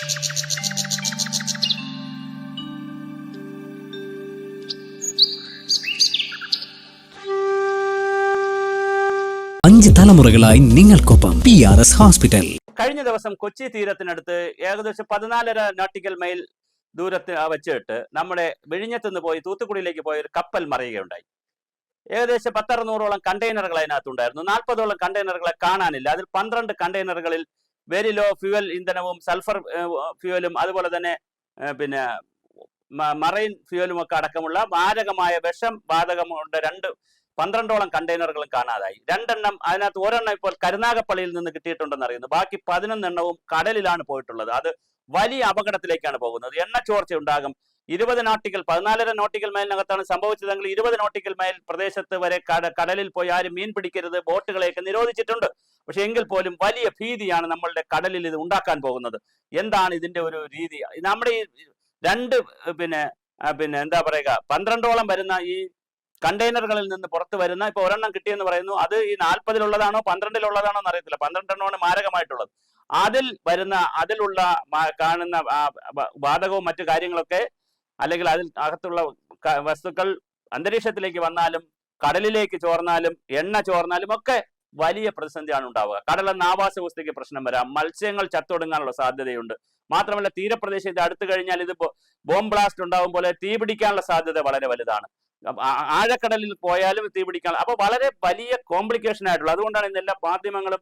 അഞ്ച് തലമുറകളായി നിങ്ങൾക്കൊപ്പം പി ആർ എസ് ഹോസ്പിറ്റൽ കഴിഞ്ഞ ദിവസം കൊച്ചി തീരത്തിനടുത്ത് ഏകദേശം പതിനാലര നോട്ടിക്കൽ മൈൽ ദൂരത്ത് വെച്ചിട്ട് നമ്മുടെ വിഴിഞ്ഞത്തുനിന്ന് പോയി തൂത്തുക്കുടിയിലേക്ക് പോയ ഒരു കപ്പൽ മറിയുകയുണ്ടായി. ഏകദേശം പത്തറുന്നൂറോളം കണ്ടെയ്നറുകൾ അതിനകത്തുണ്ടായിരുന്നു. നാൽപ്പതോളം കണ്ടെയ്നറുകളെ കാണാനില്ല. അതിൽ പന്ത്രണ്ട് കണ്ടെയ്നറുകളിൽ വെരി ലോ ഫ്യൂവൽ ഇന്ധനവും സൾഫർ ഫ്യൂവലും അതുപോലെ തന്നെ പിന്നെ മറൈൻ ഫ്യൂവലും ഒക്കെ അടക്കമുള്ള മാരകമായ വിഷം ബാധകമുണ്ട് രണ്ട് പന്ത്രണ്ടോളം കണ്ടെയ്നറുകളും കാണാതായി. രണ്ടെണ്ണം അതിനകത്ത് ഒരെണ്ണം ഇപ്പോൾ കരുനാഗപ്പള്ളിയിൽ നിന്ന് കിട്ടിയിട്ടുണ്ടെന്ന് അറിയുന്നു. ബാക്കി പതിനൊന്നെണ്ണവും കടലിലാണ് പോയിട്ടുള്ളത്. അത് വലിയ അപകടത്തിലേക്കാണ് പോകുന്നത്. എണ്ണ ചോർച്ച ഉണ്ടാകും. ഇരുപത് നോട്ടിക്കൽ പതിനാലര നോട്ടിക്കൽ മൈലിനകത്താണ് സംഭവിച്ചതെങ്കിൽ ഇരുപത് നോട്ടിക്കൽ മൈൽ പ്രദേശത്ത് വരെ കട- കടലിൽ പോയി ആരും മീൻ പിടിക്കരുത് ബോട്ടുകളെയൊക്കെ നിരോധിച്ചിട്ടുണ്ട്. പക്ഷെ എങ്കിൽ പോലും വലിയ ഭീതിയാണ് നമ്മളുടെ കടലിൽ ഇത് ഉണ്ടാക്കാൻ പോകുന്നത്. എന്താണ് ഇതിന്റെ ഒരു രീതി? നമ്മുടെ ഈ രണ്ട് പിന്നെ പിന്നെ എന്താ പറയുക പന്ത്രണ്ടോളം വരുന്ന ഈ കണ്ടെയ്നറുകളിൽ നിന്ന് പുറത്തു വരുന്ന ഇപ്പൊ ഒരെണ്ണം കിട്ടിയെന്ന് പറയുന്നു. അത് ഈ നാൽപ്പതിലുള്ളതാണോ പന്ത്രണ്ടിലുള്ളതാണോ എന്ന് അറിയത്തില്ല പന്ത്രണ്ടെണ്ണമാണ് മാരകമായിട്ടുള്ളത്. അതിൽ വരുന്ന അതിലുള്ള കാണുന്ന വാതകവും മറ്റു കാര്യങ്ങളൊക്കെ അല്ലെങ്കിൽ അതിൽ അകത്തുള്ള വസ്തുക്കൾ അന്തരീക്ഷത്തിലേക്ക് വന്നാലും കടലിലേക്ക് ചോർന്നാലും എണ്ണ ചോർന്നാലും ഒക്കെ വലിയ പ്രതിസന്ധിയാണ് ഉണ്ടാവുക. കടലെന്ന ആവാസ വ്യവസ്ഥയ്ക്ക് പ്രശ്നം വരാം. മത്സ്യങ്ങൾ ചത്തൊടുങ്ങാനുള്ള സാധ്യതയുണ്ട്. മാത്രമല്ല തീരപ്രദേശം ഇത് അടുത്ത് കഴിഞ്ഞാൽ ഇത് ബോംബ് ബ്ലാസ്റ്റ് ഉണ്ടാവും പോലെ തീ പിടിക്കാനുള്ള സാധ്യത വളരെ വലുതാണ്. ആഴക്കടലിൽ പോയാലും തീ പിടിക്കാൻ അപ്പൊ വളരെ വലിയ കോംപ്ലിക്കേഷൻ ആയിട്ടുള്ള അതുകൊണ്ടാണ് ഇന്ന് എല്ലാ മാധ്യമങ്ങളും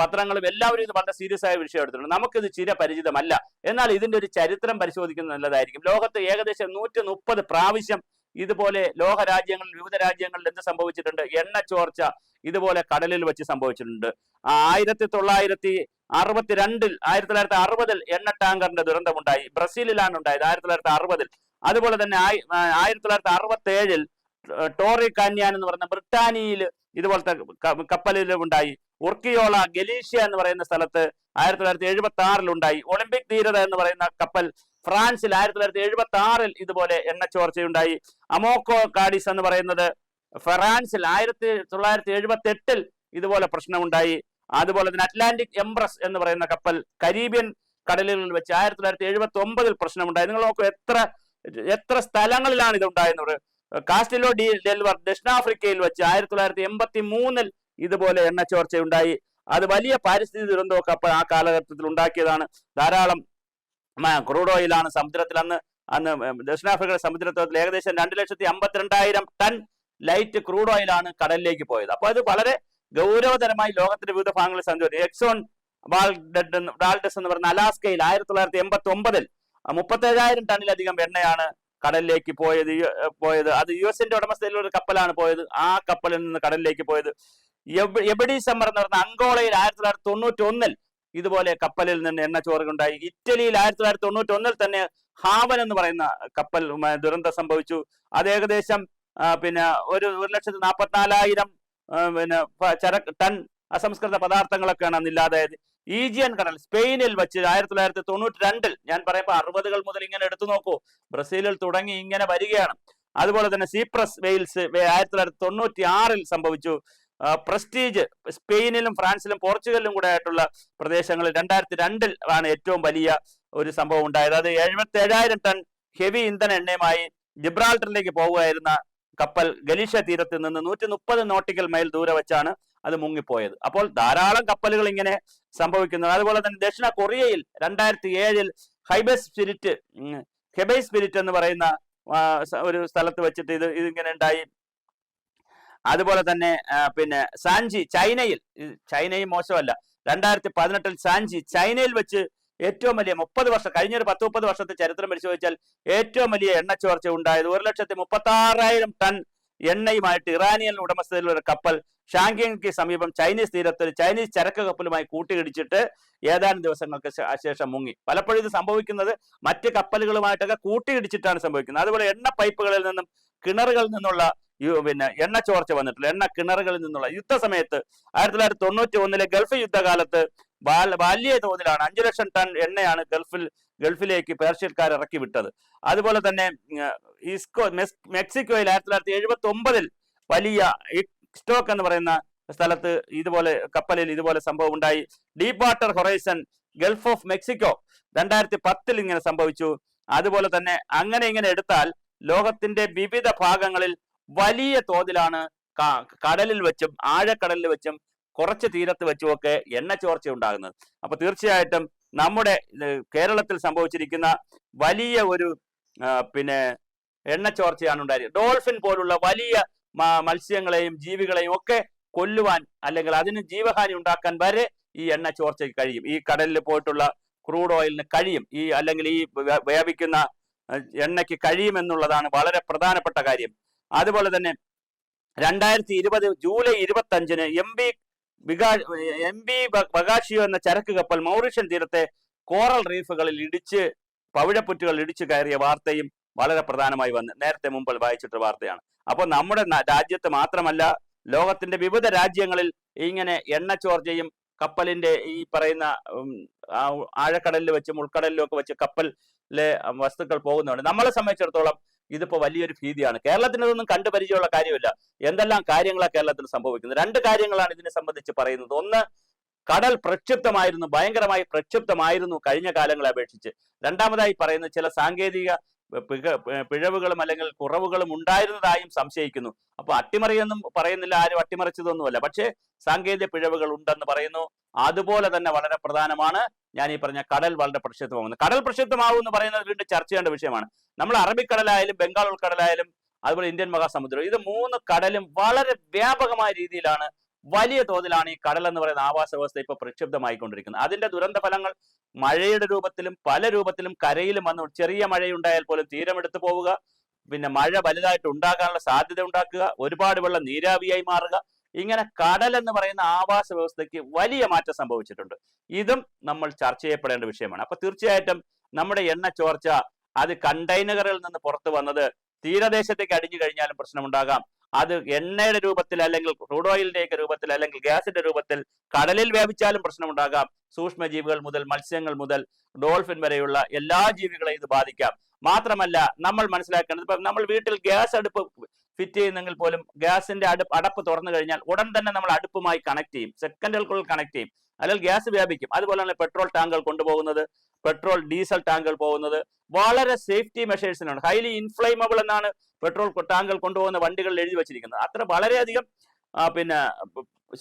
പത്രങ്ങളും എല്ലാവരും ഇത് വളരെ സീരിയസ് ആയ വിഷയം എടുത്തിട്ടുണ്ട്. നമുക്കിത് ചിര പരിചിതമല്ല. എന്നാൽ ഇതിന്റെ ഒരു ചരിത്രം പരിശോധിക്കുന്നത് നല്ലതായിരിക്കും. ലോകത്ത് ഏകദേശം നൂറ്റി മുപ്പത് പ്രാവശ്യം ഇതുപോലെ ലോക രാജ്യങ്ങളിൽ വിവിധ രാജ്യങ്ങളിൽ എന്ത് സംഭവിച്ചിട്ടുണ്ട്? എണ്ണ ചോർച്ച ഇതുപോലെ കടലിൽ വെച്ച് സംഭവിച്ചിട്ടുണ്ട്. ആയിരത്തി തൊള്ളായിരത്തി അറുപത്തിരണ്ടിൽ ആയിരത്തി തൊള്ളായിരത്തി അറുപതിൽ എണ്ണ ടാങ്കറിന്റെ ദുരന്തമുണ്ടായി. ബ്രസീലിലാണ് ഉണ്ടായത് ആയിരത്തി തൊള്ളായിരത്തി അറുപതിൽ അതുപോലെ തന്നെ ആയിരത്തി തൊള്ളായിരത്തി അറുപത്തി ഏഴിൽ ടോറി കാന്യാൻ എന്ന് പറഞ്ഞ ബ്രിട്ടാനിയയിൽ ഇതുപോലത്തെ കപ്പലിൽ ഉണ്ടായി. ഉർക്കിയോള ഗലീഷ്യ എന്ന് പറയുന്ന സ്ഥലത്ത് ആയിരത്തി തൊള്ളായിരത്തി എഴുപത്തി ആറിൽ ഉണ്ടായി ഒളിമ്പിക് ധീരത എന്ന് പറയുന്ന കപ്പൽ ഫ്രാൻസിൽ ആയിരത്തി തൊള്ളായിരത്തി എഴുപത്തി ആറിൽ ഇതുപോലെ എണ്ണ ചോർച്ചയുണ്ടായി അമോക്കോ കാഡിസ് എന്ന് പറയുന്നത് ഫ്രാൻസിൽ ആയിരത്തി തൊള്ളായിരത്തി എഴുപത്തി എട്ടിൽ ഇതുപോലെ പ്രശ്നമുണ്ടായി. അതുപോലെ തന്നെ അറ്റ്ലാന്റിക് എംപ്രസ് എന്ന് പറയുന്ന കപ്പൽ കരീബിയൻ കടലുകളിൽ വെച്ച് ആയിരത്തി തൊള്ളായിരത്തി എഴുപത്തി ഒമ്പതിൽ പ്രശ്നമുണ്ടായി. നിങ്ങൾ നോക്കൂ എത്ര എത്ര സ്ഥലങ്ങളിലാണ് ഇത് ഉണ്ടായിരുന്നത് കാസ്റ്റിലോ ഡി ഡെൽവർ ദക്ഷിണാഫ്രിക്കയിൽ വെച്ച് ആയിരത്തി തൊള്ളായിരത്തി എൺപത്തി മൂന്നിൽ ഇതുപോലെ എണ്ണ ചോർച്ചയുണ്ടായി. അത് വലിയ പാരിസ്ഥിതിക ദുരന്തമൊക്കെ അപ്പോൾ ആ കാലഘട്ടത്തിൽ ഉണ്ടാക്കിയതാണ്. ധാരാളം ക്രൂഡ് ഓയിലാണ് സമുദ്രത്തിൽ അന്ന് അന്ന് ദക്ഷിണാഫ്രിക്കയുടെ സമുദ്രത്തിൽ ഏകദേശം രണ്ട് ലക്ഷത്തി അമ്പത്തിരണ്ടായിരം ടൺ ലൈറ്റ് ക്രൂഡ് ഓയിലാണ് കടലിലേക്ക് പോയത്. അപ്പോൾ അത് വളരെ ഗൗരവതരമായി ലോകത്തിന്റെ വിവിധ ഭാഗങ്ങളിൽ സഞ്ചരിച്ചു എക്സോൺ വാൾഡഡ് ഡാൾഡസ് എന്ന് പറഞ്ഞ അലാസ്കയിൽ ആയിരത്തി തൊള്ളായിരത്തി എൺപത്തി ഒമ്പതിൽ മുപ്പത്തേഴായിരം ടണ്ണിലധികം എണ്ണയാണ് കടലിലേക്ക് പോയത്. പോയത്. അത് യു എസിന്റെ ഉടമസ്ഥയിലുള്ള ഒരു കപ്പലാണ് പോയത്. ആ കപ്പലിൽ നിന്ന് കടലിലേക്ക് പോയത്. എബഡി സമ്മർ എന്ന് പറഞ്ഞ അങ്കോളയിൽ ആയിരത്തി തൊള്ളായിരത്തി തൊണ്ണൂറ്റി ഒന്നിൽ ഇതുപോലെ കപ്പലിൽ നിന്ന് എണ്ണ ചോറുണ്ടായി. ഇറ്റലിയിൽ ആയിരത്തി തൊള്ളായിരത്തി തൊണ്ണൂറ്റി ഒന്നിൽ തന്നെ ഹാവൻ എന്ന് പറയുന്ന കപ്പൽ ദുരന്തം സംഭവിച്ചു. അത് ഏകദേശം പിന്നെ ഒരു ഒരു ലക്ഷത്തി നാൽപ്പത്തിനാലായിരം പിന്നെ ചരക്ക് ടൺ അസംസ്കൃത പദാർത്ഥങ്ങളൊക്കെയാണ് അന്ന് ഇല്ലാതായത്. ഈജിയൻ കടൽ സ്പെയിനിൽ വെച്ച് ആയിരത്തി തൊള്ളായിരത്തി തൊണ്ണൂറ്റി രണ്ടിൽ ഞാൻ പറയുമ്പോൾ അറുപതുകൾ മുതൽ ഇങ്ങനെ എടുത്തു നോക്കൂ. ബ്രസീലിൽ തുടങ്ങി ഇങ്ങനെ വരികയാണ്. അതുപോലെ തന്നെ സീപ്രസ് വെയിൽസ് ആയിരത്തി തൊള്ളായിരത്തി തൊണ്ണൂറ്റി ആറിൽ സംഭവിച്ചു. പ്രസ്റ്റീജ് സ്പെയിനിലും ഫ്രാൻസിലും പോർച്ചുഗലിലും കൂടെ ആയിട്ടുള്ള പ്രദേശങ്ങളിൽ രണ്ടായിരത്തി രണ്ടിൽ ആണ് ഏറ്റവും വലിയ ഒരു സംഭവം ഉണ്ടായത്. അത് എഴുപത്തി ഏഴായിരം ടൺ ഹെവി ഇന്ധന എണ്ണയുമായി ജിബ്രാൾട്ടറിലേക്ക് പോവുകയായിരുന്ന കപ്പൽ ഗലീഷ തീരത്ത് നിന്ന് നൂറ്റി മുപ്പത് നോട്ടിക്കൽ മൈൽ ദൂരെ വെച്ചാണ് അത് മുങ്ങിപ്പോയത്. അപ്പോൾ ധാരാളം കപ്പലുകൾ ഇങ്ങനെ സംഭവിക്കുന്നത് അതുപോലെ തന്നെ ദക്ഷിണ കൊറിയയിൽ രണ്ടായിരത്തി ഏഴിൽ ഹൈബസ് സ്പിരിറ്റ് ഹെബൈ സ്പിരിറ്റ് എന്ന് പറയുന്ന ഒരു സ്ഥലത്ത് വെച്ചിട്ട് ഇത് ഇതിങ്ങനെ ഉണ്ടായി. അതുപോലെ തന്നെ പിന്നെ സാൻജി ചൈനയിൽ ചൈനയും മോശമല്ല. രണ്ടായിരത്തി പതിനെട്ടിൽ സാൻജി ചൈനയിൽ വെച്ച് ഏറ്റവും വലിയ മുപ്പത് വർഷം കഴിഞ്ഞ ഒരു പത്ത് മുപ്പത് വർഷത്തെ ചരിത്രം പരിശോധിച്ചാൽ ഏറ്റവും വലിയ എണ്ണ ചോർച്ച ഉണ്ടായത് ഒരു ലക്ഷത്തി മുപ്പത്തി ആറായിരം ടൺ എണ്ണയുമായിട്ട് ഇറാനിയൻ ഉടമസ്ഥതയിലുള്ള ഒരു കപ്പൽ ഷാങ്കിങ് സമീപം ചൈനീസ് തീരത്ത് ഒരു ചൈനീസ് ചരക്ക് കപ്പലുമായി കൂട്ടിയിടിച്ചിട്ട് ഏതാനും ദിവസങ്ങൾക്ക് ശേഷം മുങ്ങി. പലപ്പോഴും ഇത് സംഭവിക്കുന്നത് മറ്റ് കപ്പലുകളുമായിട്ടൊക്കെ കൂട്ടിയിടിച്ചിട്ടാണ് സംഭവിക്കുന്നത്. അതുപോലെ എണ്ണ പൈപ്പുകളിൽ നിന്നും കിണറുകളിൽ നിന്നുള്ള പിന്നെ എണ്ണ ചോർച്ച വന്നിട്ടുള്ള എണ്ണ കിണറുകളിൽ നിന്നുള്ള യുദ്ധസമയത്ത് ആയിരത്തി തൊള്ളായിരത്തി തൊണ്ണൂറ്റി ഒന്നിലെ ഗൾഫ് യുദ്ധകാലത്ത് വലിയ തോതിലാണ് അഞ്ചു ലക്ഷം ടൺ എണ്ണയാണ് ഗൾഫിൽ ഗൾഫിലേക്ക് പേർഷ്യക്കാർ ഇറക്കി വിട്ടത്. അതുപോലെ തന്നെ ഇസ്കോ മെക്സിക്കോയിൽ ആയിരത്തി തൊള്ളായിരത്തി എഴുപത്തി ഒമ്പതിൽ വലിയ ഇസ്റ്റോക്ക് എന്ന് പറയുന്ന സ്ഥലത്ത് ഇതുപോലെ കപ്പലിൽ ഇതുപോലെ സംഭവം ഉണ്ടായി. Deepwater Horizon Gulf of Mexico രണ്ടായിരത്തി പത്തിൽ ഇങ്ങനെ സംഭവിച്ചു. അതുപോലെ തന്നെ അങ്ങനെ ഇങ്ങനെ എടുത്താൽ ലോകത്തിന്റെ വിവിധ ഭാഗങ്ങളിൽ വലിയ തോതിലാണ് കടലിൽ വെച്ചും ആഴക്കടലിൽ വെച്ചും കുറച്ച് തീരത്ത് വെച്ചുമൊക്കെ എണ്ണ ചോർച്ച ഉണ്ടാകുന്നത്. അപ്പൊ തീർച്ചയായിട്ടും നമ്മുടെ കേരളത്തിൽ സംഭവിച്ചിരിക്കുന്ന വലിയ ഒരു പിന്നെ എണ്ണ ചോർച്ചയാണ് ഉണ്ടായത്. ഡോൾഫിൻ പോലുള്ള വലിയ മത്സ്യങ്ങളെയും ജീവികളെയും ഒക്കെ കൊല്ലുവാൻ അല്ലെങ്കിൽ അതിന് ജീവഹാനി ഉണ്ടാക്കാൻ വരെ ഈ എണ്ണ ചോർച്ചയ്ക്ക് കഴിയും. ഈ കടലിൽ പോയിട്ടുള്ള ക്രൂഡ് ഓയിലിന് കഴിയും. ഈ അല്ലെങ്കിൽ ഈ വ്യാപിക്കുന്ന എണ്ണയ്ക്ക് കഴിയുമെന്നുള്ളതാണ് വളരെ പ്രധാനപ്പെട്ട കാര്യം. അതുപോലെ തന്നെ രണ്ടായിരത്തി ഇരുപത് ജൂലൈ ഇരുപത്തി അഞ്ചിന് എം ബി ബിഗാ എം ബി ബഗാഷിയോ എന്ന ചരക്ക് കപ്പൽ മൗറീഷ്യൻ തീരത്തെ കോറൽ റീഫുകളിൽ ഇടിച്ച് പവിഴപ്പുറ്റുകൾ ഇടിച്ചു കയറിയ വാർത്തയും വളരെ പ്രധാനമായി വന്ന് നേരത്തെ മുമ്പിൽ വായിച്ചിട്ട വാർത്തയാണ്. അപ്പോൾ നമ്മുടെ രാജ്യത്ത് മാത്രമല്ല ലോകത്തിന്റെ വിവിധ രാജ്യങ്ങളിൽ ഇങ്ങനെ എണ്ണ ചോർച്ചയും കപ്പലിന്റെ ഈ പറയുന്ന ആഴക്കടലിൽ വെച്ചും ഉൾക്കടലിലും ഒക്കെ വെച്ച് കപ്പലിലെ വസ്തുക്കൾ പോകുന്നുണ്ട്. നമ്മളെ സംബന്ധിച്ചിടത്തോളം ഇതിപ്പോ വലിയൊരു ഭീതിയാണ്. കേരളത്തിന് ഇതൊന്നും കണ്ടു പരിചയമുള്ള കാര്യമില്ല. എന്തെല്ലാം കാര്യങ്ങളാണ് കേരളത്തിൽ സംഭവിക്കുന്നത്? രണ്ട് കാര്യങ്ങളാണ് ഇതിനെ സംബന്ധിച്ച് പറയുന്നത്. ഒന്ന് കടൽ പ്രക്ഷുബ്ധമായിരുന്നു ഭയങ്കരമായി പ്രക്ഷുബ്ധമായിരുന്നു കഴിഞ്ഞ കാലങ്ങളെ അപേക്ഷിച്ച്. രണ്ടാമതായി പറയുന്നത് ചില സാങ്കേതിക പിഴവുകളും അല്ലെങ്കിൽ കുറവുകളും ഉണ്ടായിരുന്നതായും സംശയിക്കുന്നു. അപ്പൊ അട്ടിമറിയൊന്നും പറയുന്നില്ല ആരും അട്ടിമറിച്ചതൊന്നുമല്ല. പക്ഷേ സാങ്കേതിക പിഴവുകൾ ഉണ്ടെന്ന് പറയുന്നു. അതുപോലെ തന്നെ വളരെ പ്രധാനമാണ് ഞാൻ ഈ പറഞ്ഞ കടൽ വളരെ പ്രക്ഷുബ്ധമാകുന്നത് കടൽ പ്രക്ഷുബ്ധമാവും എന്ന് പറയുന്നത് വീണ്ടും ചർച്ച ചെയ്യേണ്ട വിഷയമാണ്. നമ്മൾ അറബിക്കടലായാലും ബംഗാൾ ഉൾക്കടലായാലും അതുപോലെ ഇന്ത്യൻ മഹാസമുദ്രം ഇത് മൂന്ന് കടലും വളരെ വ്യാപകമായ രീതിയിലാണ് വലിയ തോതിലാണ് ഈ കടൽ എന്ന് പറയുന്ന ആവാസ വ്യവസ്ഥ ഇപ്പൊ പ്രക്ഷുബ്ധമായിക്കൊണ്ടിരിക്കുന്നത്. അതിന്റെ ദുരന്ത ഫലങ്ങൾ മഴയുടെ രൂപത്തിലും പല രൂപത്തിലും കരയിലും വന്നു ചെറിയ മഴയുണ്ടായാൽ പോലും തീരമെടുത്തു പോവുക. പിന്നെ മഴ വലുതായിട്ട് ഉണ്ടാകാനുള്ള സാധ്യത ഉണ്ടാക്കുക. ഒരുപാട് വെള്ളം നീരാവിയായി മാറുക. ഇങ്ങനെ കടൽ എന്ന് പറയുന്ന ആവാസ വ്യവസ്ഥയ്ക്ക് വലിയ മാറ്റം സംഭവിച്ചിട്ടുണ്ട്. ഇതും നമ്മൾ ചർച്ച ചെയ്യപ്പെടേണ്ട വിഷയമാണ്. അപ്പൊ തീർച്ചയായിട്ടും നമ്മുടെ എണ്ണ ചോർച്ച അത് കണ്ടെയ്നറുകളിൽ നിന്ന് പുറത്തു വന്നത് തീരദേശത്തേക്ക് അടിഞ്ഞു കഴിഞ്ഞാലും പ്രശ്നമുണ്ടാകാം. അത് എണ്ണയുടെ രൂപത്തിൽ അല്ലെങ്കിൽ ക്രൂഡ് ഓയിലിന്റെ ഒക്കെ രൂപത്തിൽ അല്ലെങ്കിൽ ഗ്യാസിന്റെ രൂപത്തിൽ കടലിൽ വ്യാപിച്ചാലും പ്രശ്നമുണ്ടാകാം. സൂക്ഷ്മജീവികൾ മുതൽ മത്സ്യങ്ങൾ മുതൽ ഡോൾഫിൻ വരെയുള്ള എല്ലാ ജീവികളെയും ഇത് ബാധിക്കാം. മാത്രമല്ല നമ്മൾ മനസ്സിലാക്കേണ്ടത് ഇപ്പൊ നമ്മൾ വീട്ടിൽ ഗ്യാസ് അടുപ്പ് ഫിറ്റ് ചെയ്യുന്നെങ്കിൽ പോലും ഗ്യാസിന്റെ അടുപ്പ് അടപ്പ് തുറന്നു കഴിഞ്ഞാൽ ഉടൻ തന്നെ നമ്മൾ അടുപ്പുമായി കണക്ട് ചെയ്യും. സെക്കൻഡുകൾക്കുള്ളിൽ കണക്ട് ചെയ്യും. അല്ലെങ്കിൽ ഗ്യാസ് വ്യാപിക്കും. അതുപോലെ തന്നെ പെട്രോൾ ടാങ്കുകൾ കൊണ്ടുപോകുന്നത് പെട്രോൾ ഡീസൽ ടാങ്കുകൾ പോകുന്നത് വളരെ സേഫ്റ്റി മെഷേഴ്സിനാണ് ഹൈലി ഇൻഫ്ലൈമബിൾ എന്നാണ് പെട്രോൾ ടാങ്കുകൾ കൊണ്ടുപോകുന്ന വണ്ടികളിൽ എഴുതി വെച്ചിരിക്കുന്നത്. അത്ര വളരെയധികം പിന്നെ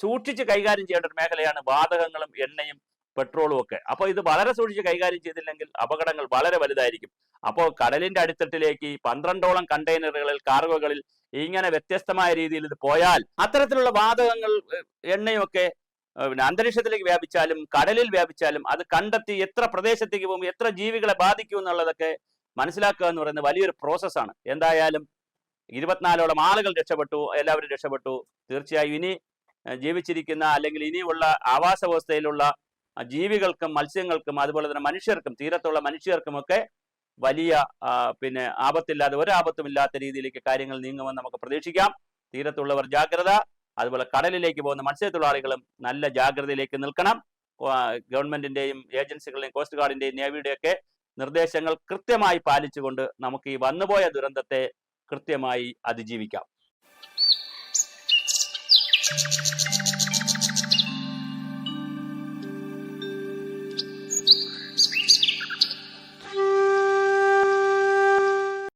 സൂക്ഷിച്ച് കൈകാര്യം ചെയ്യേണ്ട ഒരു മേഖലയാണ് വാതകങ്ങളും എണ്ണയും പെട്രോളും ഒക്കെ. അപ്പോൾ ഇത് വളരെ സൂക്ഷിച്ച് കൈകാര്യം ചെയ്തില്ലെങ്കിൽ അപകടങ്ങൾ വളരെ വലുതായിരിക്കും. അപ്പോൾ കടലിന്റെ അടിത്തട്ടിലേക്ക് പന്ത്രണ്ടോളം കണ്ടെയ്നറുകളിൽ കാർഗോകളിൽ ഇങ്ങനെ വ്യത്യസ്തമായ രീതിയിൽ ഇത് പോയാൽ അത്തരത്തിലുള്ള വാതകങ്ങൾ ഏഹ്, എണ്ണയും ഒക്കെ ഏഹ്, പിന്നെ അന്തരീക്ഷത്തിലേക്ക് വ്യാപിച്ചാലും കടലിൽ വ്യാപിച്ചാലും അത് കണ്ടെത്തി എത്ര പ്രദേശത്തേക്ക് പോകും എത്ര ജീവികളെ ബാധിക്കും എന്നുള്ളതൊക്കെ മനസ്സിലാക്കുക എന്ന് പറയുന്നത് വലിയൊരു പ്രോസസ്സാണ്. എന്തായാലും ഇരുപത്തിനാലോളം ആളുകൾ രക്ഷപ്പെട്ടു എല്ലാവരും രക്ഷപ്പെട്ടു. തീർച്ചയായും ഇനി ജീവിച്ചിരിക്കുന്ന അല്ലെങ്കിൽ ഇനിയുള്ള ആവാസ വ്യവസ്ഥയിലുള്ള ജീവികൾക്കും മത്സ്യങ്ങൾക്കും അതുപോലെ തന്നെ മനുഷ്യർക്കും തീരത്തുള്ള മനുഷ്യർക്കുമൊക്കെ വലിയ പിന്നെ ആപത്തില്ലാതെ ഒരു ആപത്തും ഇല്ലാത്ത രീതിയിലേക്ക് കാര്യങ്ങൾ നീങ്ങുമെന്ന് നമുക്ക് പ്രതീക്ഷിക്കാം. തീരത്തുള്ളവർ ജാഗ്രത അതുപോലെ കടലിലേക്ക് പോകുന്ന മത്സ്യത്തൊഴിലാളികളും നല്ല ജാഗ്രതയിലേക്ക് നിൽക്കണം. ഗവൺമെന്റിന്റെയും ഏജൻസികളുടെയും കോസ്റ്റ് ഗാർഡിന്റെയും നേവിയുടെയൊക്കെ നിർദ്ദേശങ്ങൾ കൃത്യമായി പാലിച്ചുകൊണ്ട് നമുക്ക് ഈ വന്നുപോയ ദുരന്തത്തെ കൃത്യമായി അതിജീവിക്കാം.